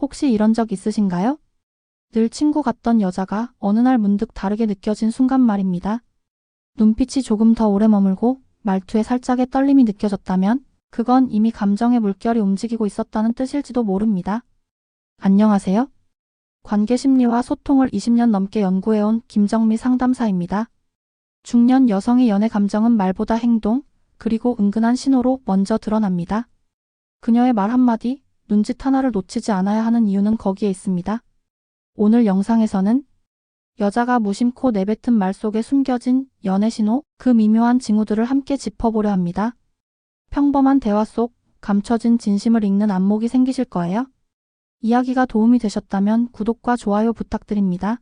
혹시 이런 적 있으신가요? 늘 친구 같던 여자가 어느 날 문득 다르게 느껴진 순간 말입니다. 눈빛이 조금 더 오래 머물고 말투에 살짝의 떨림이 느껴졌다면 그건 이미 감정의 물결이 움직이고 있었다는 뜻일지도 모릅니다. 안녕하세요. 관계 심리와 소통을 20년 넘게 연구해온 김정미 상담사입니다. 중년 여성의 연애 감정은 말보다 행동, 그리고 은근한 신호로 먼저 드러납니다. 그녀의 말 한마디, 눈짓 하나를 놓치지 않아야 하는 이유는 거기에 있습니다. 오늘 영상에서는 여자가 무심코 내뱉은 말 속에 숨겨진 연애 신호, 그 미묘한 징후들을 함께 짚어보려 합니다. 평범한 대화 속 감춰진 진심을 읽는 안목이 생기실 거예요. 이야기가 도움이 되셨다면 구독과 좋아요 부탁드립니다.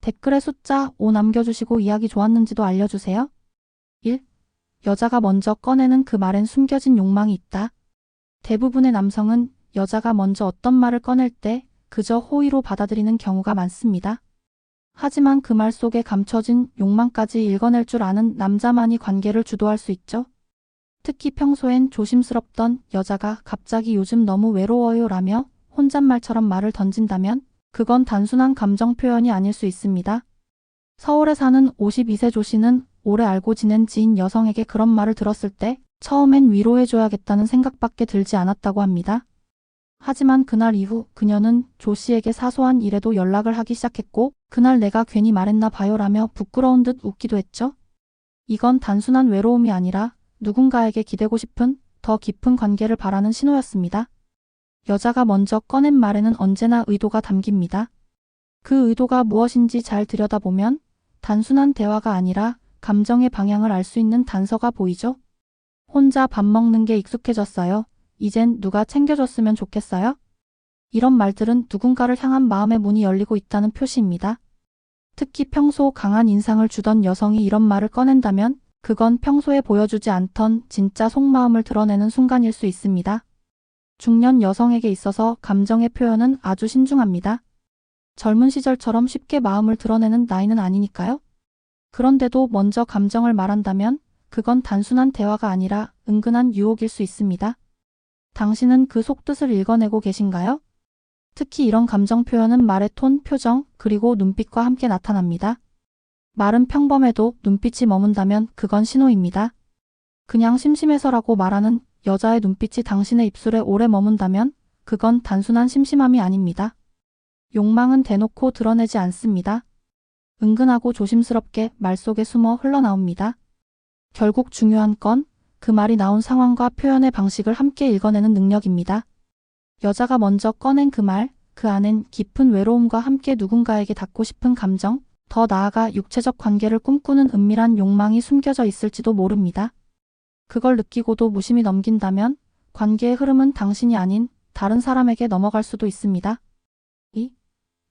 댓글에 숫자 5 남겨주시고 이야기 좋았는지도 알려주세요. 1. 여자가 먼저 꺼내는 그 말엔 숨겨진 욕망이 있다. 대부분의 남성은 여자가 먼저 어떤 말을 꺼낼 때 그저 호의로 받아들이는 경우가 많습니다. 하지만 그 말 속에 감춰진 욕망까지 읽어낼 줄 아는 남자만이 관계를 주도할 수 있죠. 특히 평소엔 조심스럽던 여자가 갑자기 요즘 너무 외로워요 라며 혼잣말처럼 말을 던진다면 그건 단순한 감정 표현이 아닐 수 있습니다. 서울에 사는 52세 조 씨는 오래 알고 지낸 지인 여성에게 그런 말을 들었을 때 처음엔 위로해줘야겠다는 생각밖에 들지 않았다고 합니다. 하지만 그날 이후 그녀는 조 씨에게 사소한 일에도 연락을 하기 시작했고 그날 내가 괜히 말했나 봐요 라며 부끄러운 듯 웃기도 했죠. 이건 단순한 외로움이 아니라 누군가에게 기대고 싶은 더 깊은 관계를 바라는 신호였습니다. 여자가 먼저 꺼낸 말에는 언제나 의도가 담깁니다. 그 의도가 무엇인지 잘 들여다보면 단순한 대화가 아니라 감정의 방향을 알 수 있는 단서가 보이죠. 혼자 밥 먹는 게 익숙해졌어요. 이젠 누가 챙겨줬으면 좋겠어요? 이런 말들은 누군가를 향한 마음의 문이 열리고 있다는 표시입니다. 특히 평소 강한 인상을 주던 여성이 이런 말을 꺼낸다면 그건 평소에 보여주지 않던 진짜 속마음을 드러내는 순간일 수 있습니다. 중년 여성에게 있어서 감정의 표현은 아주 신중합니다. 젊은 시절처럼 쉽게 마음을 드러내는 나이는 아니니까요. 그런데도 먼저 감정을 말한다면 그건 단순한 대화가 아니라 은근한 유혹일 수 있습니다. 당신은 그 속뜻을 읽어내고 계신가요? 특히 이런 감정 표현은 말의 톤, 표정, 그리고 눈빛과 함께 나타납니다. 말은 평범해도 눈빛이 머문다면 그건 신호입니다. 그냥 심심해서라고 말하는 여자의 눈빛이 당신의 입술에 오래 머문다면 그건 단순한 심심함이 아닙니다. 욕망은 대놓고 드러내지 않습니다. 은근하고 조심스럽게 말 속에 숨어 흘러나옵니다. 결국 중요한 건 그 말이 나온 상황과 표현의 방식을 함께 읽어내는 능력입니다. 여자가 먼저 꺼낸 그 말, 그 안엔 깊은 외로움과 함께 누군가에게 닿고 싶은 감정, 더 나아가 육체적 관계를 꿈꾸는 은밀한 욕망이 숨겨져 있을지도 모릅니다. 그걸 느끼고도 무심히 넘긴다면 관계의 흐름은 당신이 아닌 다른 사람에게 넘어갈 수도 있습니다. 2.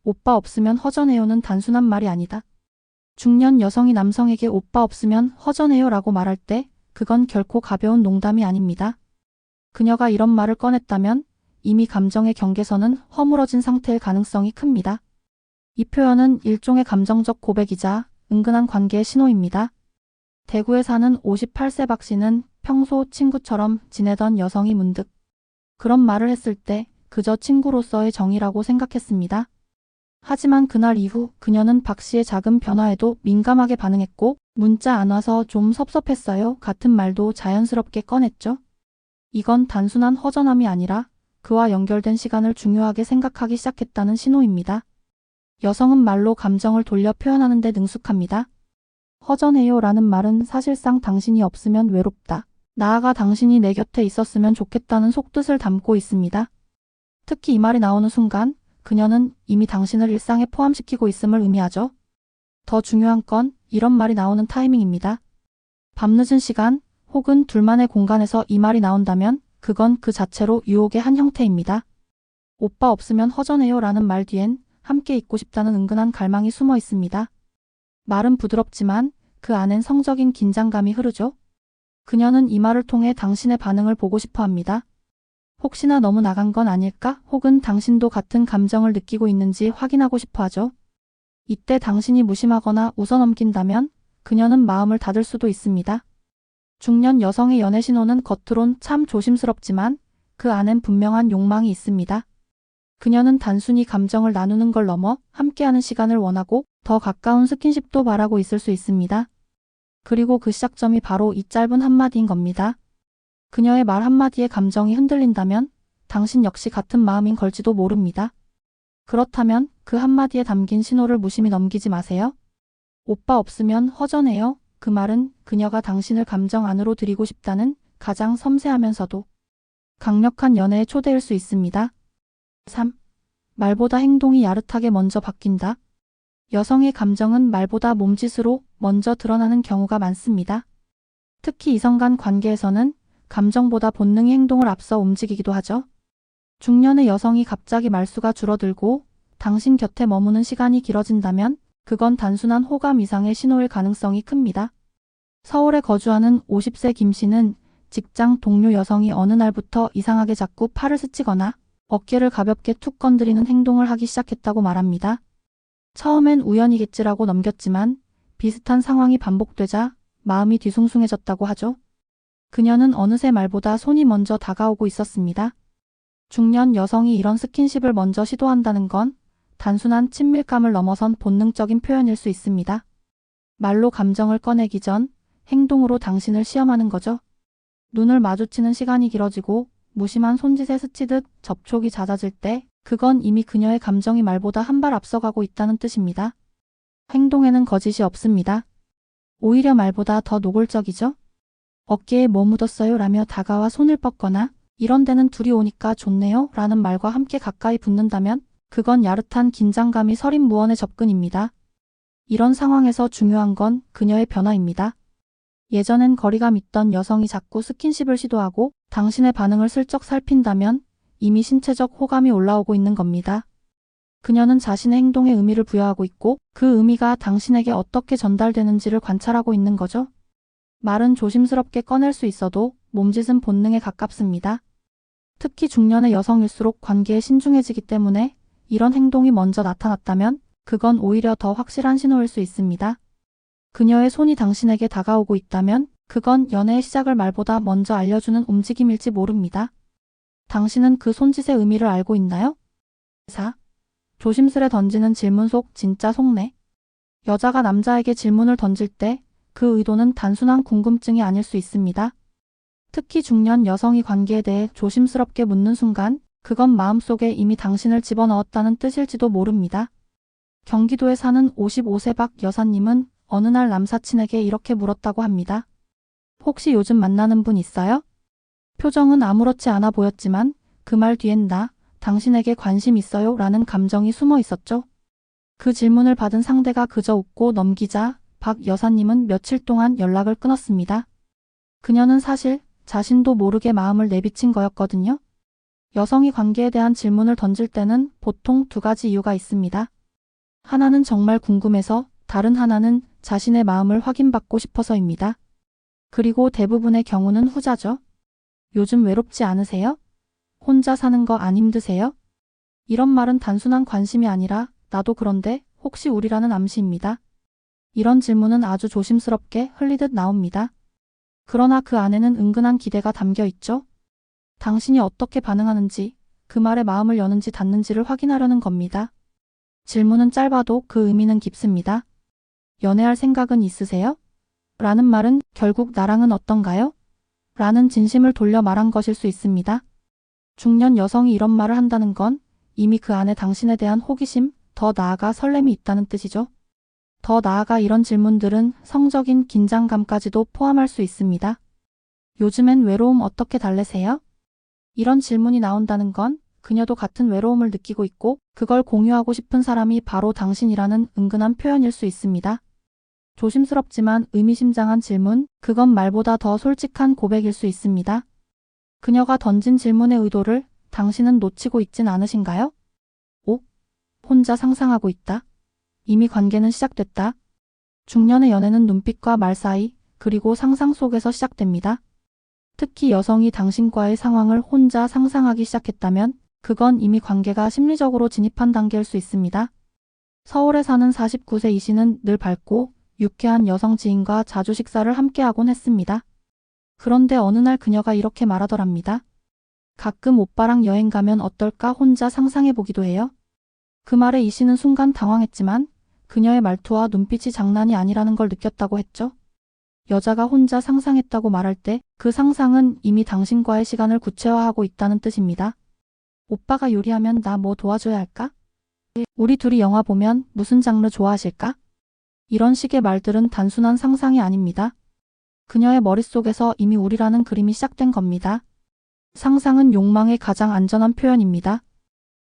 오빠 없으면 허전해요는 단순한 말이 아니다. 중년 여성이 남성에게 오빠 없으면 허전해요 라고 말할 때 그건 결코 가벼운 농담이 아닙니다. 그녀가 이런 말을 꺼냈다면 이미 감정의 경계선은 허물어진 상태일 가능성이 큽니다. 이 표현은 일종의 감정적 고백이자 은근한 관계의 신호입니다. 대구에 사는 58세 박 씨는 평소 친구처럼 지내던 여성이 문득 그런 말을 했을 때 그저 친구로서의 정이라고 생각했습니다. 하지만 그날 이후 그녀는 박 씨의 작은 변화에도 민감하게 반응했고 문자 안 와서 좀 섭섭했어요 같은 말도 자연스럽게 꺼냈죠. 이건 단순한 허전함이 아니라 그와 연결된 시간을 중요하게 생각하기 시작했다는 신호입니다. 여성은 말로 감정을 돌려 표현하는 데 능숙합니다. 허전해요 라는 말은 사실상 당신이 없으면 외롭다. 나아가 당신이 내 곁에 있었으면 좋겠다는 속뜻을 담고 있습니다. 특히 이 말이 나오는 순간 그녀는 이미 당신을 일상에 포함시키고 있음을 의미하죠. 더 중요한 건 이런 말이 나오는 타이밍입니다. 밤늦은 시간 혹은 둘만의 공간에서 이 말이 나온다면 그건 그 자체로 유혹의 한 형태입니다. 오빠 없으면 허전해요 라는 말 뒤엔 함께 있고 싶다는 은근한 갈망이 숨어 있습니다. 말은 부드럽지만 그 안엔 성적인 긴장감이 흐르죠. 그녀는 이 말을 통해 당신의 반응을 보고 싶어 합니다. 혹시나 너무 나간 건 아닐까? 혹은 당신도 같은 감정을 느끼고 있는지 확인하고 싶어 하죠. 이때 당신이 무심하거나 웃어넘긴다면 그녀는 마음을 닫을 수도 있습니다. 중년 여성의 연애 신호는 겉으론 참 조심스럽지만 그 안엔 분명한 욕망이 있습니다. 그녀는 단순히 감정을 나누는 걸 넘어 함께하는 시간을 원하고 더 가까운 스킨십도 바라고 있을 수 있습니다. 그리고 그 시작점이 바로 이 짧은 한마디인 겁니다. 그녀의 말 한마디에 감정이 흔들린다면 당신 역시 같은 마음인 걸지도 모릅니다. 그렇다면 그 한마디에 담긴 신호를 무심히 넘기지 마세요. 오빠 없으면 허전해요. 그 말은 그녀가 당신을 감정 안으로 들이고 싶다는 가장 섬세하면서도 강력한 연애의 초대일 수 있습니다. 3. 말보다 행동이 야릇하게 먼저 바뀐다. 여성의 감정은 말보다 몸짓으로 먼저 드러나는 경우가 많습니다. 특히 이성 간 관계에서는 감정보다 본능이 행동을 앞서 움직이기도 하죠. 중년의 여성이 갑자기 말수가 줄어들고 당신 곁에 머무는 시간이 길어진다면 그건 단순한 호감 이상의 신호일 가능성이 큽니다. 서울에 거주하는 50세 김 씨는 직장 동료 여성이 어느 날부터 이상하게 자꾸 팔을 스치거나 어깨를 가볍게 툭 건드리는 행동을 하기 시작했다고 말합니다. 처음엔 우연이겠지라고 넘겼지만 비슷한 상황이 반복되자 마음이 뒤숭숭해졌다고 하죠. 그녀는 어느새 말보다 손이 먼저 다가오고 있었습니다. 중년 여성이 이런 스킨십을 먼저 시도한다는 건 단순한 친밀감을 넘어선 본능적인 표현일 수 있습니다. 말로 감정을 꺼내기 전 행동으로 당신을 시험하는 거죠. 눈을 마주치는 시간이 길어지고 무심한 손짓에 스치듯 접촉이 잦아질 때 그건 이미 그녀의 감정이 말보다 한 발 앞서가고 있다는 뜻입니다. 행동에는 거짓이 없습니다. 오히려 말보다 더 노골적이죠? 어깨에 뭐 묻었어요? 라며 다가와 손을 뻗거나 이런 데는 둘이 오니까 좋네요? 라는 말과 함께 가까이 붙는다면 그건 야릇한 긴장감이 서린 무언의 접근입니다. 이런 상황에서 중요한 건 그녀의 변화입니다. 예전엔 거리감 있던 여성이 자꾸 스킨십을 시도하고 당신의 반응을 슬쩍 살핀다면 이미 신체적 호감이 올라오고 있는 겁니다. 그녀는 자신의 행동에 의미를 부여하고 있고 그 의미가 당신에게 어떻게 전달되는지를 관찰하고 있는 거죠. 말은 조심스럽게 꺼낼 수 있어도 몸짓은 본능에 가깝습니다. 특히 중년의 여성일수록 관계에 신중해지기 때문에 이런 행동이 먼저 나타났다면 그건 오히려 더 확실한 신호일 수 있습니다. 그녀의 손이 당신에게 다가오고 있다면 그건 연애의 시작을 말보다 먼저 알려주는 움직임일지 모릅니다. 당신은 그 손짓의 의미를 알고 있나요? 4. 조심스레 던지는 질문 속 진짜 속내. 여자가 남자에게 질문을 던질 때 그 의도는 단순한 궁금증이 아닐 수 있습니다. 특히 중년 여성이 관계에 대해 조심스럽게 묻는 순간 그건 마음속에 이미 당신을 집어넣었다는 뜻일지도 모릅니다. 경기도에 사는 55세 박 여사님은 어느 날 남사친에게 이렇게 물었다고 합니다. 혹시 요즘 만나는 분 있어요? 표정은 아무렇지 않아 보였지만 그 말 뒤엔 나, 당신에게 관심 있어요? 라는 감정이 숨어 있었죠. 그 질문을 받은 상대가 그저 웃고 넘기자 박 여사님은 며칠 동안 연락을 끊었습니다. 그녀는 사실 자신도 모르게 마음을 내비친 거였거든요. 여성이 관계에 대한 질문을 던질 때는 보통 두 가지 이유가 있습니다. 하나는 정말 궁금해서 다른 하나는 자신의 마음을 확인받고 싶어서입니다. 그리고 대부분의 경우는 후자죠. 요즘 외롭지 않으세요? 혼자 사는 거 안 힘드세요? 이런 말은 단순한 관심이 아니라 나도 그런데 혹시 우리라는 암시입니다. 이런 질문은 아주 조심스럽게 흘리듯 나옵니다. 그러나 그 안에는 은근한 기대가 담겨 있죠. 당신이 어떻게 반응하는지, 그 말에 마음을 여는지 닫는지를 확인하려는 겁니다. 질문은 짧아도 그 의미는 깊습니다. 연애할 생각은 있으세요? 라는 말은 결국 나랑은 어떤가요? 라는 진심을 돌려 말한 것일 수 있습니다. 중년 여성이 이런 말을 한다는 건 이미 그 안에 당신에 대한 호기심, 더 나아가 설렘이 있다는 뜻이죠. 더 나아가 이런 질문들은 성적인 긴장감까지도 포함할 수 있습니다. 요즘엔 외로움 어떻게 달래세요? 이런 질문이 나온다는 건 그녀도 같은 외로움을 느끼고 있고 그걸 공유하고 싶은 사람이 바로 당신이라는 은근한 표현일 수 있습니다. 조심스럽지만 의미심장한 질문, 그건 말보다 더 솔직한 고백일 수 있습니다. 그녀가 던진 질문의 의도를 당신은 놓치고 있진 않으신가요? 5. 혼자 상상하고 있다. 이미 관계는 시작됐다. 중년의 연애는 눈빛과 말 사이, 그리고 상상 속에서 시작됩니다. 특히 여성이 당신과의 상황을 혼자 상상하기 시작했다면 그건 이미 관계가 심리적으로 진입한 단계일 수 있습니다. 서울에 사는 49세 이 씨는 늘 밝고 유쾌한 여성 지인과 자주 식사를 함께하곤 했습니다. 그런데 어느 날 그녀가 이렇게 말하더랍니다. 가끔 오빠랑 여행 가면 어떨까 혼자 상상해 보기도 해요. 그 말에 이 씨는 순간 당황했지만 그녀의 말투와 눈빛이 장난이 아니라는 걸 느꼈다고 했죠. 여자가 혼자 상상했다고 말할 때 그 상상은 이미 당신과의 시간을 구체화하고 있다는 뜻입니다. 오빠가 요리하면 나 뭐 도와줘야 할까? 우리 둘이 영화 보면 무슨 장르 좋아하실까? 이런 식의 말들은 단순한 상상이 아닙니다. 그녀의 머릿속에서 이미 우리라는 그림이 시작된 겁니다. 상상은 욕망의 가장 안전한 표현입니다.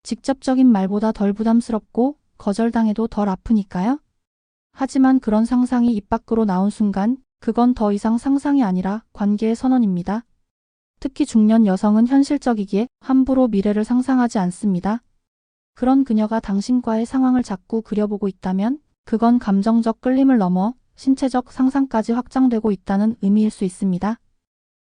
직접적인 말보다 덜 부담스럽고 거절당해도 덜 아프니까요. 하지만 그런 상상이 입 밖으로 나온 순간 그건 더 이상 상상이 아니라 관계의 선언입니다. 특히 중년 여성은 현실적이기에 함부로 미래를 상상하지 않습니다. 그런 그녀가 당신과의 상황을 자꾸 그려보고 있다면 그건 감정적 끌림을 넘어 신체적 상상까지 확장되고 있다는 의미일 수 있습니다.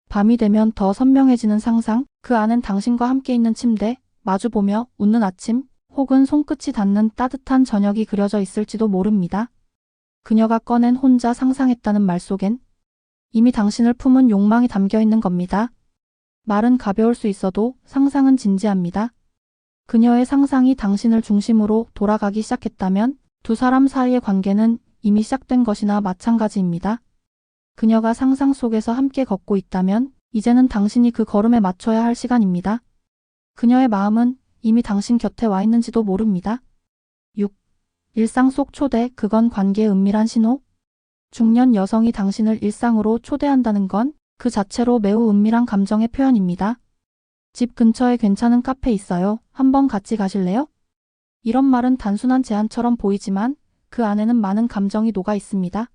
밤이 되면 더 선명해지는 상상, 그 안엔 당신과 함께 있는 침대, 마주보며 웃는 아침, 혹은 손끝이 닿는 따뜻한 저녁이 그려져 있을지도 모릅니다. 그녀가 꺼낸 혼자 상상했다는 말 속엔 이미 당신을 품은 욕망이 담겨 있는 겁니다. 말은 가벼울 수 있어도 상상은 진지합니다. 그녀의 상상이 당신을 중심으로 돌아가기 시작했다면 두 사람 사이의 관계는 이미 시작된 것이나 마찬가지입니다. 그녀가 상상 속에서 함께 걷고 있다면 이제는 당신이 그 걸음에 맞춰야 할 시간입니다. 그녀의 마음은 이미 당신 곁에 와 있는지도 모릅니다. 6. 일상 속 초대, 그건 관계의 은밀한 신호? 중년 여성이 당신을 일상으로 초대한다는 건 그 자체로 매우 은밀한 감정의 표현입니다. 집 근처에 괜찮은 카페 있어요. 한번 같이 가실래요? 이런 말은 단순한 제안처럼 보이지만 그 안에는 많은 감정이 녹아 있습니다.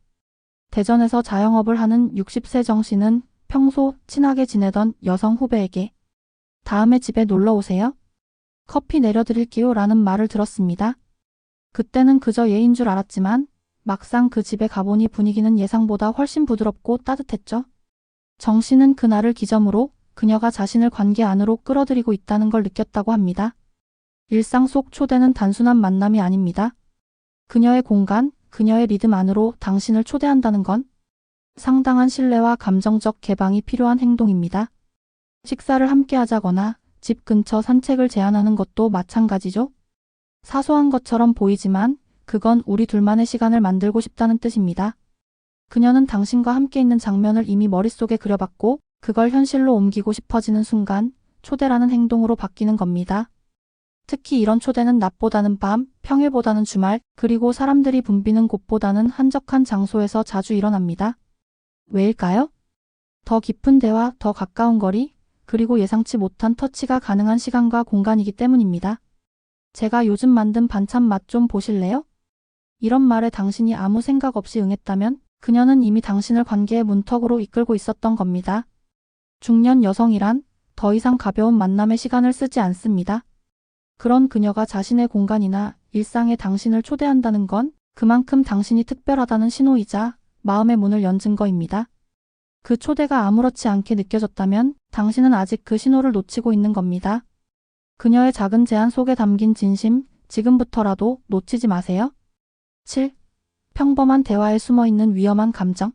대전에서 자영업을 하는 60세 정 씨는 평소 친하게 지내던 여성 후배에게 다음에 집에 놀러 오세요. 커피 내려드릴게요 라는 말을 들었습니다. 그때는 그저 예인 줄 알았지만 막상 그 집에 가보니 분위기는 예상보다 훨씬 부드럽고 따뜻했죠. 정 씨는 그날을 기점으로 그녀가 자신을 관계 안으로 끌어들이고 있다는 걸 느꼈다고 합니다. 일상 속 초대는 단순한 만남이 아닙니다. 그녀의 공간, 그녀의 리듬 안으로 당신을 초대한다는 건 상당한 신뢰와 감정적 개방이 필요한 행동입니다. 식사를 함께 하자거나 집 근처 산책을 제안하는 것도 마찬가지죠. 사소한 것처럼 보이지만 그건 우리 둘만의 시간을 만들고 싶다는 뜻입니다. 그녀는 당신과 함께 있는 장면을 이미 머릿속에 그려봤고 그걸 현실로 옮기고 싶어지는 순간 초대라는 행동으로 바뀌는 겁니다. 특히 이런 초대는 낮보다는 밤, 평일보다는 주말, 그리고 사람들이 붐비는 곳보다는 한적한 장소에서 자주 일어납니다. 왜일까요? 더 깊은 대화, 더 가까운 거리, 그리고 예상치 못한 터치가 가능한 시간과 공간이기 때문입니다. 제가 요즘 만든 반찬 맛 좀 보실래요? 이런 말에 당신이 아무 생각 없이 응했다면 그녀는 이미 당신을 관계의 문턱으로 이끌고 있었던 겁니다. 중년 여성이란 더 이상 가벼운 만남의 시간을 쓰지 않습니다. 그런 그녀가 자신의 공간이나 일상에 당신을 초대한다는 건 그만큼 당신이 특별하다는 신호이자 마음의 문을 연 증거입니다. 그 초대가 아무렇지 않게 느껴졌다면 당신은 아직 그 신호를 놓치고 있는 겁니다. 그녀의 작은 제안 속에 담긴 진심, 지금부터라도 놓치지 마세요. 7. 평범한 대화에 숨어 있는 위험한 감정.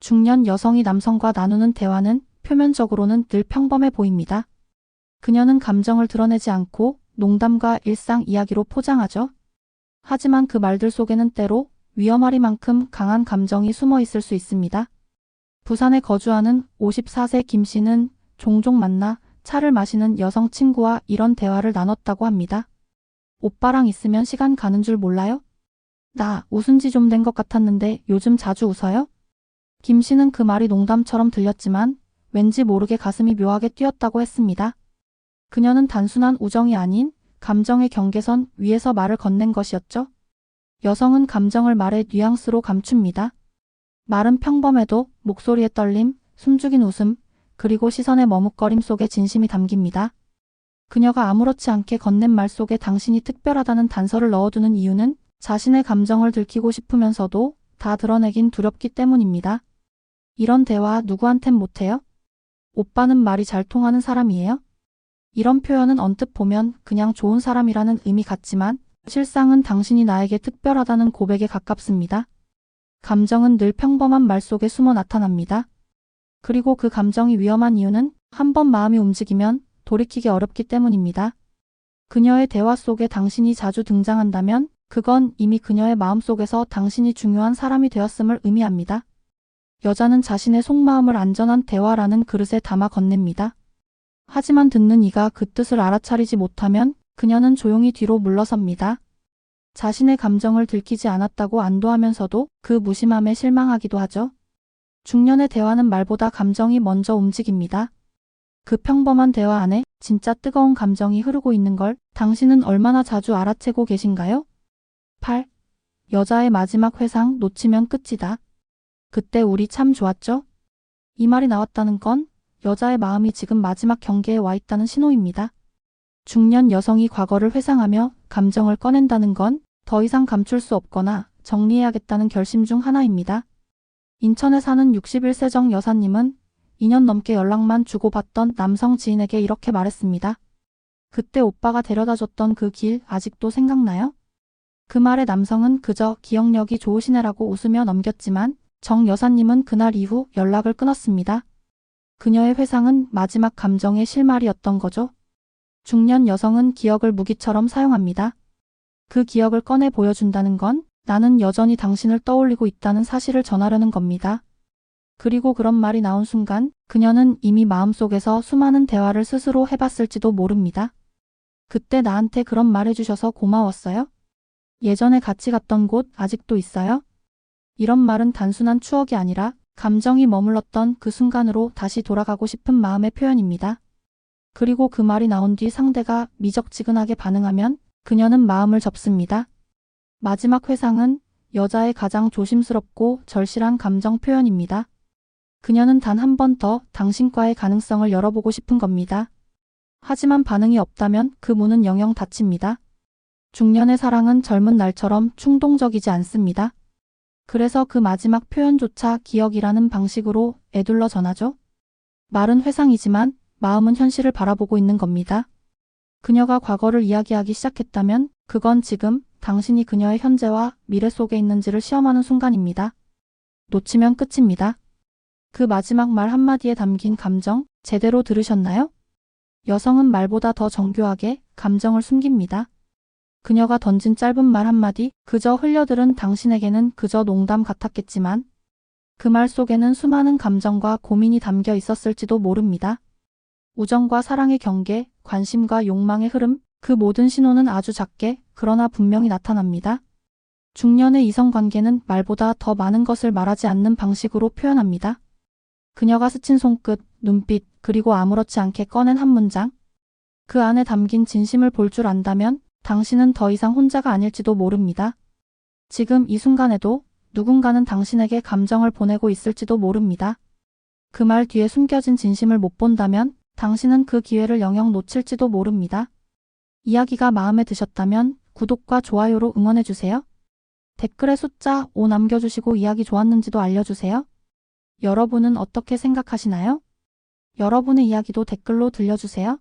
중년 여성이 남성과 나누는 대화는 표면적으로는 늘 평범해 보입니다. 그녀는 감정을 드러내지 않고 농담과 일상 이야기로 포장하죠. 하지만 그 말들 속에는 때로 위험하리만큼 강한 감정이 숨어 있을 수 있습니다. 부산에 거주하는 54세 김 씨는 종종 만나 차를 마시는 여성 친구와 이런 대화를 나눴다고 합니다. 오빠랑 있으면 시간 가는 줄 몰라요? 나 웃은 지 좀 된 것 같았는데 요즘 자주 웃어요? 김 씨는 그 말이 농담처럼 들렸지만 왠지 모르게 가슴이 묘하게 뛰었다고 했습니다. 그녀는 단순한 우정이 아닌 감정의 경계선 위에서 말을 건넨 것이었죠. 여성은 감정을 말의 뉘앙스로 감춥니다. 말은 평범해도 목소리의 떨림, 숨죽인 웃음, 그리고 시선의 머뭇거림 속에 진심이 담깁니다. 그녀가 아무렇지 않게 건넨 말 속에 당신이 특별하다는 단서를 넣어두는 이유는 자신의 감정을 들키고 싶으면서도 다 드러내긴 두렵기 때문입니다. 이런 대화 누구한텐 못해요? 오빠는 말이 잘 통하는 사람이에요? 이런 표현은 언뜻 보면 그냥 좋은 사람이라는 의미 같지만 실상은 당신이 나에게 특별하다는 고백에 가깝습니다. 감정은 늘 평범한 말 속에 숨어 나타납니다. 그리고 그 감정이 위험한 이유는 한 번 마음이 움직이면 돌이키기 어렵기 때문입니다. 그녀의 대화 속에 당신이 자주 등장한다면 그건 이미 그녀의 마음속에서 당신이 중요한 사람이 되었음을 의미합니다. 여자는 자신의 속마음을 안전한 대화라는 그릇에 담아 건넵니다. 하지만 듣는 이가 그 뜻을 알아차리지 못하면 그녀는 조용히 뒤로 물러섭니다. 자신의 감정을 들키지 않았다고 안도하면서도 그 무심함에 실망하기도 하죠. 중년의 대화는 말보다 감정이 먼저 움직입니다. 그 평범한 대화 안에 진짜 뜨거운 감정이 흐르고 있는 걸 당신은 얼마나 자주 알아채고 계신가요? 8. 여자의 마지막 회상 놓치면 끝이다. 그때 우리 참 좋았죠? 이 말이 나왔다는 건 여자의 마음이 지금 마지막 경계에 와 있다는 신호입니다. 중년 여성이 과거를 회상하며 감정을 꺼낸다는 건 더 이상 감출 수 없거나 정리해야겠다는 결심 중 하나입니다. 인천에 사는 61세 정 여사님은 2년 넘게 연락만 주고받던 남성 지인에게 이렇게 말했습니다. 그때 오빠가 데려다 줬던 그 길 아직도 생각나요? 그 말에 남성은 그저 기억력이 좋으시네라고 웃으며 넘겼지만 정 여사님은 그날 이후 연락을 끊었습니다. 그녀의 회상은 마지막 감정의 실말이었던 거죠. 중년 여성은 기억을 무기처럼 사용합니다. 그 기억을 꺼내 보여준다는 건 나는 여전히 당신을 떠올리고 있다는 사실을 전하려는 겁니다. 그리고 그런 말이 나온 순간 그녀는 이미 마음속에서 수많은 대화를 스스로 해봤을지도 모릅니다. 그때 나한테 그런 말 해주셔서 고마웠어요? 예전에 같이 갔던 곳 아직도 있어요? 이런 말은 단순한 추억이 아니라 감정이 머물렀던 그 순간으로 다시 돌아가고 싶은 마음의 표현입니다. 그리고 그 말이 나온 뒤 상대가 미적지근하게 반응하면 그녀는 마음을 접습니다. 마지막 회상은 여자의 가장 조심스럽고 절실한 감정 표현입니다. 그녀는 단 한 번 더 당신과의 가능성을 열어보고 싶은 겁니다. 하지만 반응이 없다면 그 문은 영영 닫힙니다. 중년의 사랑은 젊은 날처럼 충동적이지 않습니다. 그래서 그 마지막 표현조차 기억이라는 방식으로 애둘러 전하죠. 말은 회상이지만 마음은 현실을 바라보고 있는 겁니다. 그녀가 과거를 이야기하기 시작했다면 그건 지금 당신이 그녀의 현재와 미래 속에 있는지를 시험하는 순간입니다. 놓치면 끝입니다. 그 마지막 말 한마디에 담긴 감정 제대로 들으셨나요? 여성은 말보다 더 정교하게 감정을 숨깁니다. 그녀가 던진 짧은 말 한마디 그저 흘려들은 당신에게는 그저 농담 같았겠지만 그 말 속에는 수많은 감정과 고민이 담겨 있었을지도 모릅니다. 우정과 사랑의 경계, 관심과 욕망의 흐름, 그 모든 신호는 아주 작게 그러나 분명히 나타납니다. 중년의 이성관계는 말보다 더 많은 것을 말하지 않는 방식으로 표현합니다. 그녀가 스친 손끝, 눈빛, 그리고 아무렇지 않게 꺼낸 한 문장. 그 안에 담긴 진심을 볼 줄 안다면 당신은 더 이상 혼자가 아닐지도 모릅니다. 지금 이 순간에도 누군가는 당신에게 감정을 보내고 있을지도 모릅니다. 그 말 뒤에 숨겨진 진심을 못 본다면 당신은 그 기회를 영영 놓칠지도 모릅니다. 이야기가 마음에 드셨다면 구독과 좋아요로 응원해주세요. 댓글에 숫자 5 남겨주시고 이야기 좋았는지도 알려주세요. 여러분은 어떻게 생각하시나요? 여러분의 이야기도 댓글로 들려주세요.